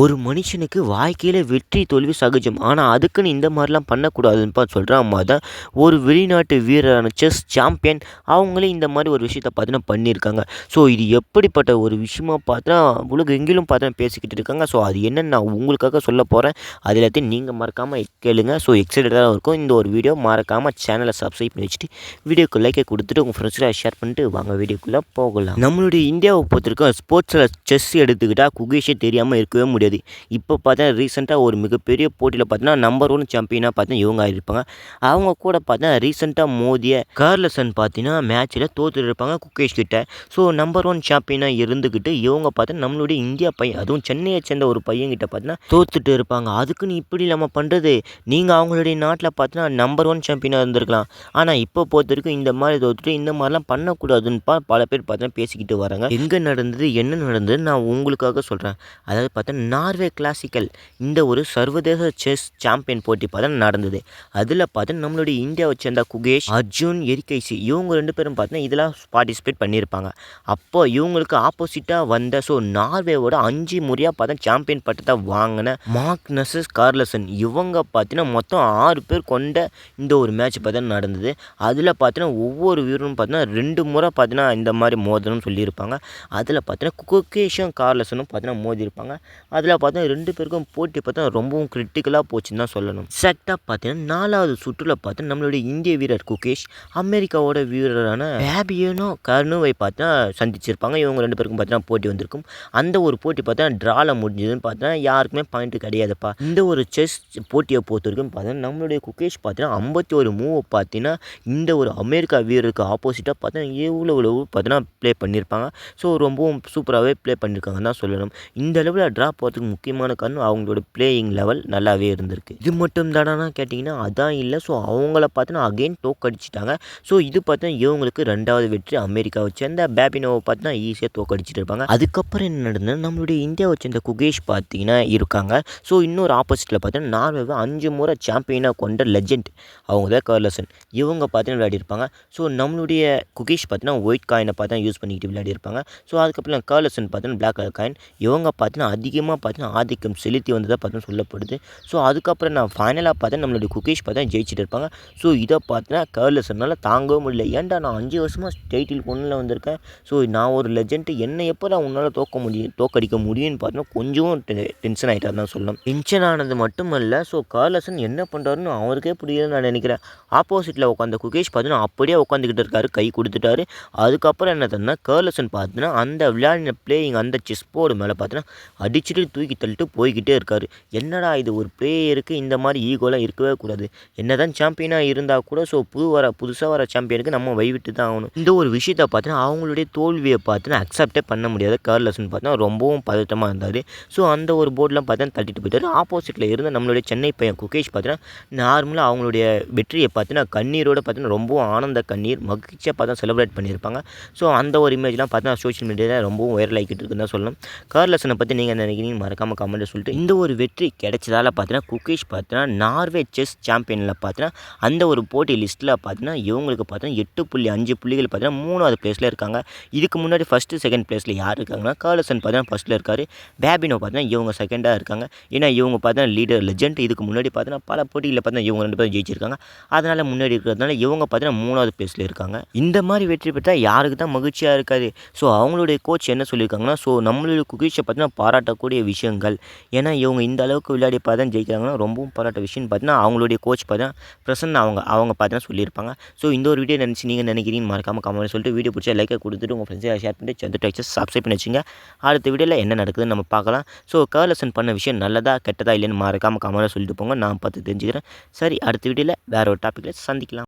ஒரு மனுஷனுக்கு வாழ்க்கையில் வெற்றி தோல்வி சகஜம். ஆனால் அதுக்குன்னு இந்த மாதிரிலாம் பண்ணக்கூடாதுன்னு சொல்கிற மாதிரி தான் ஒரு வெளிநாட்டு வீரரான செஸ் சாம்பியன். அவங்களே இந்த மாதிரி ஒரு விஷயத்த பார்த்தீங்கன்னா பண்ணியிருக்காங்க. ஸோ இது எப்படிப்பட்ட ஒரு விஷயமா பார்த்தா உலகம் எங்கிலும் பார்த்தா பேசிக்கிட்டு இருக்காங்க. ஸோ அது என்னென்னு நான் உங்களுக்காக சொல்ல போகிறேன் அது எல்லாத்தையும் நீங்கள் மறக்காமல் கேளுங்க. ஸோ எக்ஸைட்டடாக இருக்கும். இந்த ஒரு வீடியோ மறக்காமல் சேனலை சப்ஸ்கிரைப் பண்ணி வச்சுட்டு வீடியோக்கு லைக்கை கொடுத்துட்டு உங்கள் ஃப்ரெண்ட்ஸ்லாம் ஷேர் பண்ணிட்டு வாங்க வீடியோக்குள்ளே போகலாம். நம்மளுடைய இந்தியாவை பொறுத்திருக்க ஸ்போர்ட்ஸில் செஸ் எடுத்துக்கிட்டால் குகேஷே தெரியாமல் இருக்கவே முடியாது. இப்போ பார்த்தா ரீசெண்டாக ஒரு மிகப்பெரிய போட்டியில் பார்த்தீங்கன்னா நம்பர் ஒன் சாம்பியனாக பார்த்தா இவங்க ஆகிருப்பாங்க அவங்க கூட பார்த்தா ரீசெண்டாக மோதிய கார்லசன் பார்த்தீங்கன்னா மேட்ச்சில் தோற்றுட்டு இருப்பாங்க குகேஷ் கிட்ட. ஸோ நம்பர் ஒன் சாம்பியனாக இருந்துக்கிட்டு இவங்க பார்த்தா நம்மளுடைய இந்தியா பையன் அதுவும் சென்னையை சேர்ந்த ஒரு பையன் கிட்ட பார்த்தீங்கன்னா தோத்துட்டு இருப்பாங்க. அதுக்குன்னு இப்படி நம்ம பண்ணுறது நீங்கள் அவங்களுடைய நாட்டில் பார்த்தீங்கன்னா நம்பர் ஒன் சாம்பியனாக இருந்திருக்கலாம். ஆனால் இப்போ பொறுத்த வரைக்கும் இந்த மாதிரி தோத்துட்டு இந்த மாதிரிலாம் பண்ணக்கூடாதுன்னு பா பல பேர் பார்த்தீங்கன்னா பேசிக்கிட்டு வராங்க. எங்கே நடந்தது என்ன நடந்தது நான் உங்களுக்காக சொல்கிறேன் அதாவது பார்த்தா நார்வே கிளாசிக்கல் இந்த ஒரு சர்வதேச செஸ் சாம்பியன் போட்டி பார்த்தா நடந்தது. அதில் பார்த்தா நம்மளுடைய இந்தியாவை சேர்ந்த குகேஷ் அர்ஜுன் எரிகைசி இவங்க ரெண்டு பேரும் பார்த்தீங்கன்னா இதெல்லாம் பார்ட்டிசிபேட் பண்ணியிருப்பாங்க. அப்போ இவங்களுக்கு ஆப்போசிட்டாக வந்த ஸோ நார்வேவோட அஞ்சு முறையாக பார்த்தா சாம்பியன் பட்டத்தை வாங்கின மார்க்னஸஸ் கார்லசன். இவங்க பார்த்தீங்கன்னா மொத்தம் ஆறு பேர் கொண்ட இந்த ஒரு மேட்ச் பார்த்தா நடந்தது. அதில் பார்த்தீங்கன்னா ஒவ்வொரு வீரரும் பார்த்தீங்கன்னா ரெண்டு முறை பார்த்தீங்கன்னா இந்த மாதிரி மோதணும்னு சொல்லியிருப்பாங்க. அதில் பார்த்தீங்கன்னா குகேஷும் கார்லசனும் பார்த்தீங்கன்னா மோதியிருப்பாங்க. அதில் பார்த்தா ரெண்டு பேருக்கும் போட்டி பார்த்தா ரொம்பவும் கிரிட்டிக்கலாக போச்சுன்னு தான் சொல்லணும். செக்டாக பார்த்தீங்கன்னா நாலாவது சுற்றில் பார்த்தா நம்மளுடைய இந்திய வீரர் குகேஷ் அமெரிக்காவோட வீரரான ஃபேபியனோ கர்னுவை பார்த்தா சந்திச்சிருப்பாங்க. இவங்க ரெண்டு பேருக்கும் பார்த்தீங்கன்னா போட்டி வந்திருக்கும். அந்த ஒரு போட்டி பார்த்தா ட்ராவில் முடிஞ்சதுன்னு பார்த்தா யாருக்குமே பாயிண்ட் கிடையாதுப்பா. இந்த ஒரு செஸ் போட்டியை பொறுத்த வரைக்கும் பார்த்தீங்கன்னா நம்மளுடைய குகேஷ் பார்த்தீங்கன்னா ஐம்பத்தி ஒரு மூவை பார்த்தீங்கன்னா இந்த ஒரு அமெரிக்கா வீரருக்கு ஆப்போசிட்டாக பார்த்தா எவ்வளோ எவ்வளோ பார்த்தீங்கன்னா ப்ளே பண்ணியிருப்பாங்க ஸோ ரொம்பவும் சூப்பராகவே ப்ளே பண்ணியிருக்காங்கன்னு தான் சொல்லணும். இந்த அளவில் ட்ரா போகிறதுக்கு முக்கியமான காரணம் அவங்களோட பிளேயிங் லெவல் நல்லாவே இருந்திருக்கு. இது மட்டும் தானா கேட்டிங்கன்னா அதான் இல்லை. ஸோ அவங்கள பார்த்தோன்னா அகெயின் தோக்கடிச்சிட்டாங்க ஸோ இது பார்த்தா இவங்களுக்கு ரெண்டாவது வெற்றி அமெரிக்காவை சேர்ந்த பேபினோவை பார்த்தா ஈஸியாக தோக்கடிச்சிட்டு இருப்பாங்க. அதுக்கப்புறம் என்ன நடந்தது நம்மளுடைய இந்தியாவை சேர்ந்த குகேஷ் பார்த்தீங்கன்னா இருக்காங்க. ஸோ இன்னொரு ஆப்போசிட்டில் பார்த்தீங்கன்னா நார்வேவை அஞ்சு முறை சாம்பியனாக கொண்ட லெஜெண்ட் அவங்க தான் கர்லசன். இவங்க பார்த்தீங்கன்னா விளையாடிருப்பாங்க ஸோ நம்மளுடைய குகேஷ் பார்த்தீங்கன்னா ஒயிட் காயினை பார்த்தா யூஸ் பண்ணிக்கிட்டு விளையாடிருப்பாங்க ஸோ அதுக்கப்புறம் கர்லசன் பார்த்தீங்கன்னா பிளாக் கலர் காயின் இவங்க பார்த்தீங்கன்னா அதிகமாக பார்த்தீங்கன்னா ஆதிக்கம் செலுத்தி வந்ததாக பார்த்தீங்கன்னா சொல்லப்படுது. ஸோ அதுக்கப்புறம் நான் ஃபைனலாக பார்த்தேன் நம்மளுடைய குகேஷ் பார்த்தா ஜெயிச்சிட்டு இருப்பாங்க. ஸோ இதை பார்த்தா கேர்லெஸ்னால தாங்கவும் முடியல. ஏன்டா நான் அஞ்சு வருஷமாக ஸ்டேட்டில் பொண்ணில் வந்திருக்கேன்? ஸோ நான் ஒரு லெஜெண்ட் என்னை எப்போ நான் உன்னால் தோக்க முடியும் தோக்கடிக்க முடியும்னு பார்த்தீங்கன்னா கொஞ்சம் டென்ஷன் ஆகிட்டா தான் சொல்லணும். டென்ஷன் ஆனது மட்டுமல்ல ஸோ கார்லசன் என்ன பண்ணுறாருன்னு அவருக்கே புரியலன்னு நான் நினைக்கிறேன். ஆப்போசிட்டில் உட்காந்த குகேஷ் பார்த்தீங்கன்னா அப்படியே உட்காந்துக்கிட்டு இருக்காரு கை கொடுத்துட்டாரு. அதுக்கப்புறம் என்ன தந்தா கேர்லசன் பார்த்தீங்கன்னா அந்த விளையாடின பிளேயிங் அந்த செஸ் போர்டு மேலே பார்த்தீங்கன்னா அடிச்சுட்டு தூக்கி தள்ளிட்டு போய்கிட்டே இருக்கார். என்னடா இது? ஒரு பிளேயருக்கு இந்த மாதிரி ஈகோலாம் இருக்கவே கூடாது. என்ன தான் சாம்பியனாக இருந்தால் கூட ஸோ புது வர புதுசாக வர சாம்பியனுக்கு நம்ம வைவிட்டு தான் ஆகணும். இந்த ஒரு விஷயத்தை பார்த்தீங்கன்னா அவங்களுடைய தோல்வியை பார்த்தீங்கன்னா அக்செப்டே பண்ண முடியாத கேர்லெஸ்ன்னு பார்த்தீங்கன்னா ரொம்பவும் பதட்டமாக இருந்தார். ஸோ அந்த ஒரு போர்டெலாம் பார்த்தீங்கன்னா தட்டிட்டு போயிட்டார். ஆப்போசிட்டில் இருந்த நம்மளுடைய சென்னை பையன் குகேஷ் பார்த்தீங்கன்னா நார்மலாக அவங்களுடைய வெற்றியை பார்த்தீங்கன்னா கண்ணீரோடு பார்த்தீங்கன்னா ரொம்பவும் ஆனந்த கண்ணீர் மகிழ்ச்சியாக பார்த்தா செலிப்ரேட் பண்ணியிருப்பாங்க. ஸோ அந்த ஒரு இமேஜ்லாம் பார்த்தீங்கன்னா சோஷியல் மீடியாவில் ரொம்பவும் வைரல் ஆகிக்கிட்டு இருக்குன்னு தான் சொல்லணும். கார்லசனை பற்றி நீங்கள் நினைக்கிறீங்க? மறக்காமல் கமெண்ட்டில் சொல்லிட்டு இந்த ஒரு வெற்றி கிடைச்சதால் பார்த்தீங்கன்னா குக்கீஷ் பார்த்தீங்கன்னா நார்வே செஸ் சாம்பியனில் பார்த்தீங்கன்னா அந்த ஒரு போட்டி லிஸ்ட்டில் பார்த்தீங்கன்னா இவங்களுக்கு பார்த்தீங்கன்னா எட்டு புள்ளி அஞ்சு புள்ளிகள் பார்த்தீங்கன்னா மூணாவது பிளேஸில் இருக்காங்க. இதுக்கு முன்னாடி ஃபஸ்ட்டு செகண்ட் பிளேஸில் யார் இருக்காங்கன்னா கார்லசன் பார்த்தீங்கன்னா ஃபஸ்ட்டில் இருக்கார். பேபினோ பார்த்தீங்கன்னா இவங்க செகண்டாக இருக்காங்க. ஏன்னா இவங்க பார்த்தீங்கன்னா லீடர் லெஜெண்ட் இதுக்கு முன்னாடி பார்த்தீங்கன்னா பல போட்டிகளில் பார்த்தீங்கன்னா இவங்க ரெண்டு பேரும் ஜெயிச்சிருக்காங்க. அதனால் முன்னாடி இருக்கிறதுனால இவங்க பார்த்தீங்கன்னா மூணாவது பிளேஸில் இருக்காங்க. இந்த மாதிரி வெற்றி பெற்றால் யாருக்கு தான் மகிழ்ச்சியாக இருக்காது. ஸோ அவங்களுடைய கோச் என்ன சொல்லியிருக்காங்கன்னா ஸோ நம்மளுடைய குகீஷை பார்த்தீங்கன்னா பாராட்டக்கூடிய விஷயங்கள். ஏன்னா இவங்க இந்த அளவுக்கு விளையாடி பார்த்தா ஜெயிக்கிறாங்கன்னா ரொம்பவும் பாராட்ட விஷயம்னு பார்த்தீங்கன்னா அவங்களுடைய கோச் பார்த்தீங்கன்னா பிரசன்ன அவங்க அவங்க பார்த்தீங்கன்னா சொல்லியிருப்பாங்க. ஸோ இந்த ஒரு வீடியோ நினச்சி நீங்கள் நினைக்கிறீங்க மறக்காமல் கமெண்ட் சொல்லிட்டு வீடியோ பிடிச்சா லைக்கை கொடுத்துட்டு உங்கள் ஃப்ரெண்ட்ஸை ஷேர் பண்ணிட்டு சந்து டெக்ஸஸ் சப்ஸ்கிரைப் பண்ணி வச்சுங்க. அடுத்த வீடியோவில் என்ன நடக்குதுன்னு நம்ம பார்க்கலாம். ஸோ கர்லசன் பண்ண விஷயம் நல்லதா கெட்டதா இல்லைன்னு மறக்காமல் கமெண்ட் சொல்லிட்டு போங்க. நான் பார்த்து தெரிஞ்சுக்கிறேன். சரி அடுத்த வீடியோவில் வேறு ஒரு டாப்பிக்கில் சந்திக்கலாம்.